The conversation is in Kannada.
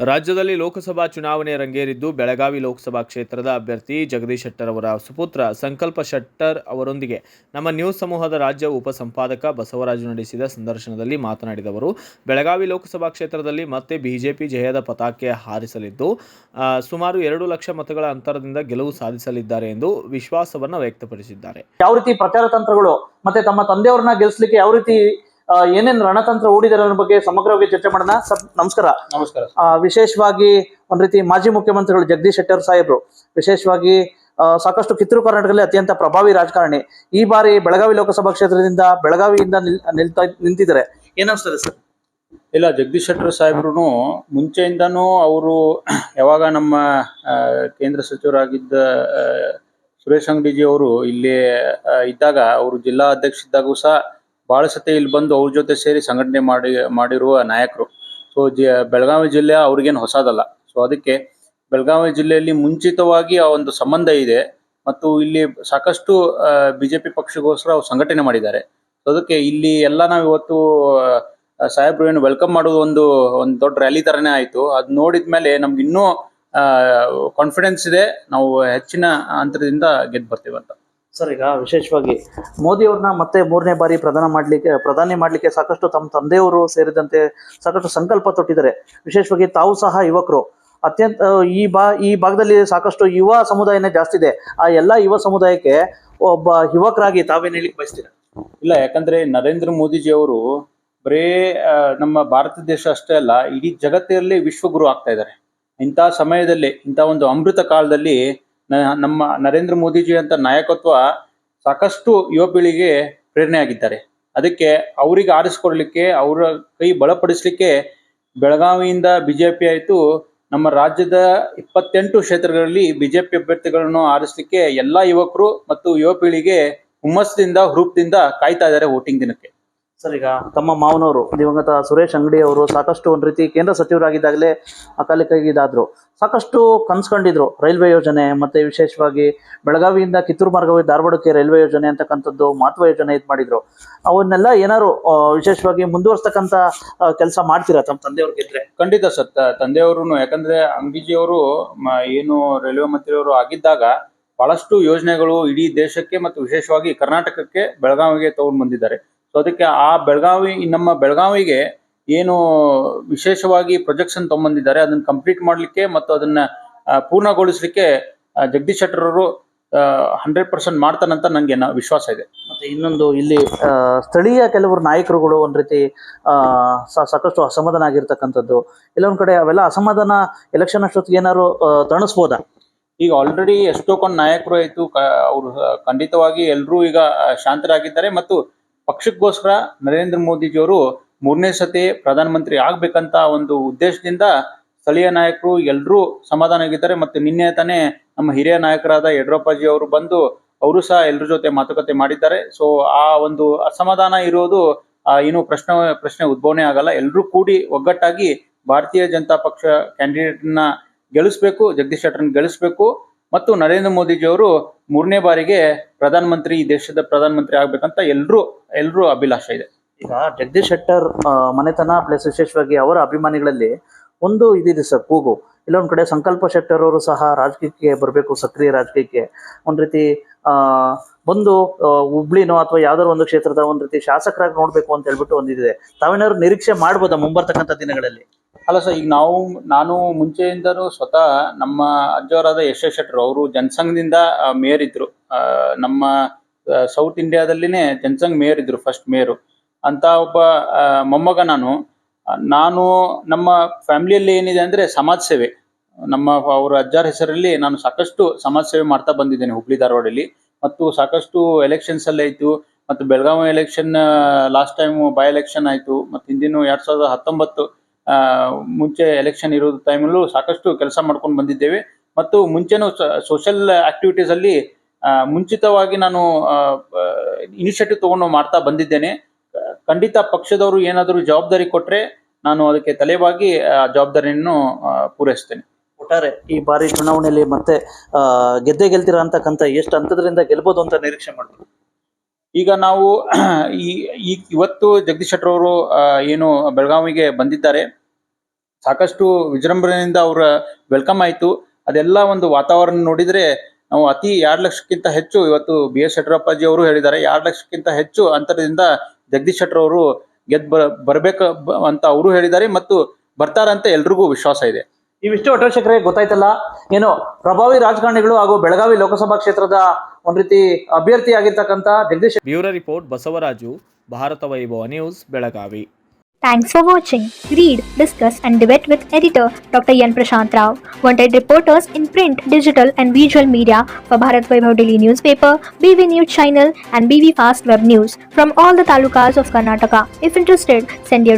ರಾಜ್ಯದಲ್ಲಿ ಲೋಕಸಭಾ ಚುನಾವಣೆ ರಂಗೇರಿದ್ದು ಬೆಳಗಾವಿ ಲೋಕಸಭಾ ಕ್ಷೇತ್ರದ ಅಭ್ಯರ್ಥಿ ಜಗದೀಶ್ ಶೆಟ್ಟರ್ ಅವರ ಸುಪುತ್ರ ಸಂಕಲ್ಪ ಶೆಟ್ಟರ್ ಅವರೊಂದಿಗೆ ನಮ್ಮ ನ್ಯೂಸ್ ಸಮೂಹದ ರಾಜ್ಯ ಉಪಸಂಪಾದಕ ಬಸವರಾಜು ನಡೆಸಿದ ಸಂದರ್ಶನದಲ್ಲಿ ಮಾತನಾಡಿದ ಅವರು, ಬೆಳಗಾವಿ ಲೋಕಸಭಾ ಕ್ಷೇತ್ರದಲ್ಲಿ ಮತ್ತೆ ಬಿಜೆಪಿ ಜಯದ ಪತಾಕೆ ಹಾರಿಸಲಿದ್ದು ಸುಮಾರು ಎರಡು ಲಕ್ಷ ಮತಗಳ ಅಂತರದಿಂದ ಗೆಲುವು ಸಾಧಿಸಲಿದ್ದಾರೆ ಎಂದು ವಿಶ್ವಾಸವನ್ನು ವ್ಯಕ್ತಪಡಿಸಿದ್ದಾರೆ. ಯಾವ ರೀತಿ ಪ್ರಚಾರ ತಂತ್ರಗಳು ಮತ್ತೆ ತಮ್ಮ ತಂದೆಯವರನ್ನ ಗೆಲ್ಲಿಸಲಿಕ್ಕೆ ಯಾವ ರೀತಿ ಏನೇನ್ ರಣತಂತ್ರ ಹೂಡಿದಾರೆ ಅನ್ನೋ ಬಗ್ಗೆ ಸಮಗ್ರವಾಗಿ ಚರ್ಚೆ ಮಾಡೋಣ. ಸರ್ ನಮಸ್ಕಾರ. ನಮಸ್ಕಾರ. ವಿಶೇಷವಾಗಿ ಒಂದ್ ರೀತಿ ಮಾಜಿ ಮುಖ್ಯಮಂತ್ರಿಗಳು ಜಗದೀಶ್ ಶೆಟ್ಟರ್ ಸಾಹೇಬ್ರು ವಿಶೇಷವಾಗಿ ಸಾಕಷ್ಟು ಕಿತ್ತೂರು ಕರ್ನಾಟಕದಲ್ಲಿ ಅತ್ಯಂತ ಪ್ರಭಾವಿ ರಾಜಕಾರಣಿ ಈ ಬಾರಿ ಬೆಳಗಾವಿ ಲೋಕಸಭಾ ಕ್ಷೇತ್ರದಿಂದ ಬೆಳಗಾವಿಯಿಂದ ನಿಲ್ತಾ ನಿಂತಿದ್ದಾರೆ. ಏನಿಸ್ತದೆ ಸರ್? ಇಲ್ಲ ಜಗದೀಶ್ ಶೆಟ್ಟರ್ ಸಾಹೇಬ್ರು ಮುಂಚೆಯಿಂದನೂ ಅವರು ಯಾವಾಗ ನಮ್ಮ ಕೇಂದ್ರ ಸಚಿವರಾಗಿದ್ದ ಸುರೇಶ್ ಅಂಗಡಿಜಿ ಅವರು ಇಲ್ಲಿ ಇದ್ದಾಗ ಅವರು ಜಿಲ್ಲಾ ಅಧ್ಯಕ್ಷ ಇದ್ದಾಗೂ ಸಹ ಬಹಳ ಸತಿ ಇಲ್ಲಿ ಬಂದು ಅವ್ರ ಜೊತೆ ಸೇರಿ ಸಂಘಟನೆ ಮಾಡಿ, ಮಾಡಿರುವ ನಾಯಕರು. ಸೊ ಬೆಳಗಾವಿ ಜಿಲ್ಲೆ ಅವ್ರಿಗೇನು ಹೊಸದಲ್ಲ. ಸೊ ಅದಕ್ಕೆ ಬೆಳಗಾವಿ ಜಿಲ್ಲೆಯಲ್ಲಿ ಮುಂಚಿತವಾಗಿ ಆ ಒಂದು ಸಂಬಂಧ ಇದೆ. ಮತ್ತು ಇಲ್ಲಿ ಸಾಕಷ್ಟು ಬಿಜೆಪಿ ಪಕ್ಷಗೋಸ್ಕರ ಅವ್ರು ಸಂಘಟನೆ ಮಾಡಿದ್ದಾರೆ. ಸೊ ಅದಕ್ಕೆ ಇಲ್ಲಿ ಎಲ್ಲ ನಾವು ಇವತ್ತು ಸಾಹೇಬ್ರು ಏನು ವೆಲ್ಕಮ್ ಮಾಡೋದು ಒಂದು ಒಂದು ದೊಡ್ಡ ರ್ಯಾಲಿ ತರನೇ ಆಯ್ತು. ನೋಡಿದ ಮೇಲೆ ನಮ್ಗೆ ಇನ್ನೂ ಕಾನ್ಫಿಡೆನ್ಸ್ ಇದೆ. ನಾವು ಹೆಚ್ಚಿನ ಅಂತರದಿಂದ ಗೆದ್ದು ಬರ್ತೀವಿ ಅಂತ. ಸರ್, ಈಗ ವಿಶೇಷವಾಗಿ ಮೋದಿ ಅವ್ರನ್ನ ಮತ್ತೆ ಮೂರನೇ ಬಾರಿ ಪ್ರಧಾನ ಮಾಡಲಿಕ್ಕೆ, ಪ್ರಧಾನಿ ಮಾಡಲಿಕ್ಕೆ ಸಾಕಷ್ಟು ತಮ್ಮ ತಂದೆಯವರು ಸೇರಿದಂತೆ ಸಾಕಷ್ಟು ಸಂಕಲ್ಪ ತೊಟ್ಟಿದ್ದಾರೆ. ವಿಶೇಷವಾಗಿ ತಾವು ಸಹ ಯುವಕರು. ಅತ್ಯಂತ, ಈ ಬಾ, ಈ ಭಾಗದಲ್ಲಿ ಸಾಕಷ್ಟು ಯುವ ಸಮುದಾಯನೇ ಜಾಸ್ತಿ ಇದೆ. ಆ ಎಲ್ಲ ಯುವ ಸಮುದಾಯಕ್ಕೆ ಒಬ್ಬ ಯುವಕರಾಗಿ ತಾವೇನು ಹೇಳಿಕ್ ಬಯಸ್ತೀರಾ? ಇಲ್ಲ, ಯಾಕಂದ್ರೆ ನರೇಂದ್ರ ಮೋದಿಜಿ ಅವರು ಬರೇ ನಮ್ಮ ಭಾರತ ದೇಶ ಅಷ್ಟೇ ಅಲ್ಲ, ಇಡೀ ಜಗತ್ತಿನಲ್ಲಿ ವಿಶ್ವಗುರು ಆಗ್ತಾ ಇದ್ದಾರೆ. ಇಂಥ ಸಮಯದಲ್ಲಿ, ಇಂಥ ಒಂದು ಅಮೃತ ಕಾಲದಲ್ಲಿ ನಮ್ಮ ನರೇಂದ್ರ ಮೋದಿಜಿ ಅಂತ ನಾಯಕತ್ವ ಸಾಕಷ್ಟು ಯುವ ಪೀಳಿಗೆ ಪ್ರೇರಣೆ ಆಗಿದ್ದಾರೆ ಅದಕ್ಕೆ ಅವರಿಗೆ ಆರಿಸಿಕೊಡ್ಲಿಕ್ಕೆ, ಅವರ ಕೈ ಬಲಪಡಿಸ್ಲಿಕ್ಕೆ ಬೆಳಗಾವಿಯಿಂದ ಬಿಜೆಪಿ ಆಯಿತು. ನಮ್ಮ ರಾಜ್ಯದ ಇಪ್ಪತ್ತೆಂಟು ಕ್ಷೇತ್ರಗಳಲ್ಲಿ ಬಿಜೆಪಿ ಅಭ್ಯರ್ಥಿಗಳನ್ನು ಆರಿಸಲಿಕ್ಕೆ ಎಲ್ಲಾ ಯುವಕರು ಮತ್ತು ಯುವ ಪೀಳಿಗೆ ಹುಮ್ಮಸ್ಸಿನಿಂದ ಹುರುಪದಿಂದ ಕಾಯ್ತಾ ಇದ್ದಾರೆ ವೋಟಿಂಗ್ ದಿನಕ್ಕೆ. ಸರ್ ಈಗ ತಮ್ಮ ಮಾವನವರು ದಿವಂಗತ ಸುರೇಶ್ ಅಂಗಡಿ ಅವರು ಸಾಕಷ್ಟು ಒಂದು ರೀತಿ ಕೇಂದ್ರ ಸಚಿವರಾಗಿದ್ದಾಗಲೇ ಅಕಾಲಿಕಾಗಿ ಇದಾದ್ರು ಸಾಕಷ್ಟು ಕನ್ಸ್ಕೊಂಡಿದ್ರು ರೈಲ್ವೆ ಯೋಜನೆ ಮತ್ತೆ ವಿಶೇಷವಾಗಿ ಬೆಳಗಾವಿಯಿಂದ ಕಿತ್ತೂರು ಮಾರ್ಗವಾಗಿ ಧಾರವಾಡಕ್ಕೆ ರೈಲ್ವೆ ಯೋಜನೆ ಅಂತಕ್ಕಂಥದ್ದು ಮಹತ್ವ ಯೋಜನೆ ಇದು ಮಾಡಿದ್ರು. ಅವನ್ನೆಲ್ಲ ಏನಾರು ಆ, ವಿಶೇಷವಾಗಿ ಮುಂದುವರ್ಸ್ತಕ್ಕಂಥ ಕೆಲಸ ಮಾಡ್ತೀರಾ ತಮ್ಮ ತಂದೆಯವ್ರಿಗೆ ಗೆದ್ರೆ ಖಂಡಿತ ಸರ್ ತಂದೆಯವರು ಯಾಕಂದ್ರೆ ಅಂಗಿಜಿಯವರು ಏನು ರೈಲ್ವೆ ಮಂತ್ರಿಯವರು ಆಗಿದ್ದಾಗ ಬಹಳಷ್ಟು ಯೋಜನೆಗಳು ಇಡೀ ದೇಶಕ್ಕೆ ಮತ್ತು ವಿಶೇಷವಾಗಿ ಕರ್ನಾಟಕಕ್ಕೆ ಬೆಳಗಾವಿಗೆ ತಗೊಂಡು ಬಂದಿದ್ದಾರೆ. ಸೊ ಅದಕ್ಕೆ ಆ ಬೆಳಗಾವಿ ನಮ್ಮ ಬೆಳಗಾವಿಗೆ ಏನು ವಿಶೇಷವಾಗಿ ಪ್ರೊಜೆಕ್ಷನ್ ತೊಗೊಂಬಂದಿದ್ದಾರೆ ಅದನ್ನು ಕಂಪ್ಲೀಟ್ ಮಾಡಲಿಕ್ಕೆ ಮತ್ತು ಅದನ್ನ ಪೂರ್ಣಗೊಳಿಸಲಿಕ್ಕೆ ಜಗದೀಶ್ ಶೆಟ್ಟರ್ ಅವರು ಹಂಡ್ರೆಡ್ ಪರ್ಸೆಂಟ್ ಮಾಡ್ತಾನಂತ ನನಗೆ ವಿಶ್ವಾಸ ಇದೆ. ಮತ್ತೆ ಇನ್ನೊಂದು ಇಲ್ಲಿ ಸ್ಥಳೀಯ ಕೆಲವರು ನಾಯಕರುಗಳು ಒಂದು ರೀತಿ ಸಾಕಷ್ಟು ಅಸಮಾಧಾನ ಆಗಿರ್ತಕ್ಕಂಥದ್ದು. ಇಲ್ಲೊಂದು ಕಡೆ ಅವೆಲ್ಲ ಅಸಮಾಧಾನ ಎಲೆಕ್ಷನ್ ಅಷ್ಟೊತ್ತಿಗೆ ಏನಾದ್ರು ತಣಿಸ್ಬೋದಾ? ಈಗ ಆಲ್ರೆಡಿ ಎಷ್ಟೋ ಕೊಂಡ್ ನಾಯಕರು ಆಯಿತು ಅವರು ಖಂಡಿತವಾಗಿ ಎಲ್ಲರೂ ಈಗ ಶಾಂತರಾಗಿದ್ದಾರೆ ಮತ್ತು ಪಕ್ಷಕ್ಕೋಸ್ಕರ ನರೇಂದ್ರ ಮೋದಿಜಿಯವರು ಮೂರನೇ ಸತಿ ಪ್ರಧಾನಮಂತ್ರಿ ಆಗ್ಬೇಕಂತ ಒಂದು ಉದ್ದೇಶದಿಂದ ಸ್ಥಳೀಯ ನಾಯಕರು ಎಲ್ಲರೂ ಸಮಾಧಾನ ಆಗಿದ್ದಾರೆ ಮತ್ತು ನಿನ್ನೆ ತಾನೇ ನಮ್ಮ ಹಿರಿಯ ನಾಯಕರಾದ ಯಡಿಯೂರಪ್ಪಾಜಿ ಅವರು ಬಂದು ಅವರು ಸಹ ಎಲ್ಲರ ಜೊತೆ ಮಾತುಕತೆ ಮಾಡಿದ್ದಾರೆ. ಸೊ ಆ ಒಂದು ಅಸಮಾಧಾನ ಇರೋದು ಏನು ಪ್ರಶ್ನೆ ಪ್ರಶ್ನೆ ಉದ್ಭವನೆ ಆಗಲ್ಲ. ಎಲ್ಲರೂ ಕೂಡಿ ಒಗ್ಗಟ್ಟಾಗಿ ಭಾರತೀಯ ಜನತಾ ಪಕ್ಷ ಕ್ಯಾಂಡಿಡೇಟ್ನ ಗೆಲ್ಲಿಸ್ಬೇಕು, ಜಗದೀಶ್ ಶೆಟ್ಟರ್ನ ಗೆಲ್ಲಿಸ್ಬೇಕು ಮತ್ತು ನರೇಂದ್ರ ಮೋದಿಜಿಯವರು ಮೂರನೇ ಬಾರಿಗೆ ಪ್ರಧಾನ ಮಂತ್ರಿ ಈ ದೇಶದ ಪ್ರಧಾನ ಮಂತ್ರಿ ಆಗ್ಬೇಕಂತ ಎಲ್ರು ಎಲ್ರು ಅಭಿಲಾಷ ಇದೆ. ಈಗ ಜಗದೀಶ್ ಶೆಟ್ಟರ್ ಮನೆತನ ಪ್ಲಸ್ ವಿಶೇಷವಾಗಿ ಅವರ ಅಭಿಮಾನಿಗಳಲ್ಲಿ ಒಂದು ಇದಿದೆ ಸರ್ ಕೂಗು. ಇಲ್ಲೊಂದ್ ಕಡೆ ಸಂಕಲ್ಪ ಶೆಟ್ಟರ್ ಅವರು ಸಹ ರಾಜಕೀಯಕ್ಕೆ ಬರಬೇಕು ಸಕ್ರಿಯ ರಾಜಕೀಯಕ್ಕೆ. ಒಂದ್ ರೀತಿ ಆ ಆ, ಹುಬ್ಳಿನೋ ಅಥವಾ ಯಾವ್ದಾದ್ರು ಒಂದು ಕ್ಷೇತ್ರದ ಒಂದ್ ರೀತಿ ಶಾಸಕರಾಗಿ ನೋಡ್ಬೇಕು ಅಂತ ಹೇಳ್ಬಿಟ್ಟು ಒಂದಿದೆ ತಾವೇನಾದ್ರು ನಿರೀಕ್ಷೆ ಮಾಡ್ಬೋದಾ ಮುಂಬರ್ತಕ್ಕಂಥ ದಿನಗಳಲ್ಲಿ? ಅಲ್ಲ ಸರ್, ಈಗ ನಾವು, ನಾನು ಮುಂಚೆಯಿಂದನೂ ಸ್ವತಃ ನಮ್ಮ ಅಜ್ಜವರಾದ ಯಶಸ್ ಶೆಟ್ಟರು ಅವರು ಜನಸಂಘದಿಂದ ಮೇಯರ್ ಇದ್ರು. ನಮ್ಮ ಸೌತ್ ಇಂಡಿಯಾದಲ್ಲಿನೇ ಜನಸಂಘ ಮೇಯರ್ ಇದ್ರು ಫಸ್ಟ್ ಮೇಯರು. ಅಂತ ಒಬ್ಬ ಮೊಮ್ಮಗ ನಾನು. ನಾನು ನಮ್ಮ ಫ್ಯಾಮಿಲಿಯಲ್ಲಿ ಏನಿದೆ ಅಂದ್ರೆ ಸಮಾಜ ಸೇವೆ. ನಮ್ಮ ಅವರ ಅಜ್ಜಾರ ಹೆಸರಲ್ಲಿ ನಾನು ಸಾಕಷ್ಟು ಸಮಾಜ ಸೇವೆ ಮಾಡ್ತಾ ಬಂದಿದ್ದೇನೆ ಹುಬ್ಳಿ ಧಾರವಾಡಲ್ಲಿ. ಮತ್ತು ಸಾಕಷ್ಟು ಎಲೆಕ್ಷನ್ಸ್ ಅಲ್ಲಿ ಆಯ್ತು ಮತ್ತು Belagavi election last time by election ಆಯ್ತು. ಮತ್ತು ಹಿಂದಿನ ಎರಡ್ ಸಾವಿರದ ಹತ್ತೊಂಬತ್ತು ಮುಂಚೆ ಎಲೆಕ್ಷನ್ ಇರೋ ಟೈಮಲ್ಲೂ ಸಾಕಷ್ಟು ಕೆಲಸ ಮಾಡ್ಕೊಂಡು ಬಂದಿದ್ದೇವೆ. ಮತ್ತು ಮುಂಚೆನೂ ಸೋಷಿಯಲ್ ಆಕ್ಟಿವಿಟೀಸ್ ಅಲ್ಲಿ ಮುಂಚಿತವಾಗಿ ನಾನು ಇನಿಷಿಯೇಟಿವ್ ತಗೊಂಡು ಮಾಡ್ತಾ ಬಂದಿದ್ದೇನೆ. ಖಂಡಿತ ಪಕ್ಷದವರು ಏನಾದರೂ ಜವಾಬ್ದಾರಿ ಕೊಟ್ರೆ ನಾನು ಅದಕ್ಕೆ ತಲೆಬಾಗಿ, ಆ, ಜವಾಬ್ದಾರಿಯನ್ನು ಪೂರೈಸ್ತೇನೆ ಒಟ್ಟಾರೆ ಈ ಬಾರಿ ಚುನಾವಣೆಯಲ್ಲಿ ಮತ್ತೆ ಗೆದ್ದೆ ಗೆಲ್ತೀರಾ ಅಂತಕ್ಕಂಥ ಎಷ್ಟು ಹಂತದ್ರಿಂದ ಗೆಲ್ಬೋದು ಅಂತ ನಿರೀಕ್ಷೆ ಮಾಡ್ತೀವಿ ಈಗ ನಾವು ಈ ಇವತ್ತು ಜಗದೀಶ್ ಶೆಟ್ಟರ್ ಅವರು ಏನು ಬೆಳಗಾವಿಗೆ ಬಂದಿದ್ದಾರೆ. ಸಾಕಷ್ಟು ವಿಜೃಂಭಣೆಯಿಂದ ಅವರ ವೆಲ್ಕಮ್ ಆಯ್ತು. ಅದೆಲ್ಲ ಒಂದು ವಾತಾವರಣ ನೋಡಿದ್ರೆ ನಾವು ಅತಿ ಎರಡು ಲಕ್ಷಕ್ಕಿಂತ ಹೆಚ್ಚು ಇವತ್ತು ಬಿ ಎಸ್ ಯಡಿಯೂರಪ್ಪಾಜಿ ಅವರು ಹೇಳಿದ್ದಾರೆ. ಎರಡು ಲಕ್ಷಕ್ಕಿಂತ ಹೆಚ್ಚು ಅಂತರದಿಂದ ಜಗದೀಶ್ ಶೆಟ್ಟರ್ ಅವರು ಗೆದ್ದು ಬರ್ಬೇಕ ಅಂತ ಅವರು ಹೇಳಿದ್ದಾರೆ ಮತ್ತು ಬರ್ತಾರಂತ ಎಲ್ರಿಗೂ ವಿಶ್ವಾಸ ಇದೆ. ಇವಿಷ್ಟು ಒಟ್ಟಶೇಖರೆ ಗೊತ್ತಾಯ್ತಲ್ಲ ಏನು ಪ್ರಭಾವಿ ರಾಜಕಾರಣಿಗಳು ಹಾಗೂ ಬೆಳಗಾವಿ ಲೋಕಸಭಾ ಕ್ಷೇತ್ರದ ಒಂದ್ ರೀತಿ ಅಭ್ಯರ್ಥಿ ಆಗಿರ್ತಕ್ಕಂಥ Jagadish bureau report Basavaraju Bharata Vaibhava news Belagavi Thanks for watching. Read, discuss, and debate with editor Dr. Yan Prashant Rao. Wanted reporters in print, digital, and visual media for Bharat Vaibhav Daily newspaper, BV News channel, and BV Fast Web News from all the talukas of Karnataka. If interested, send your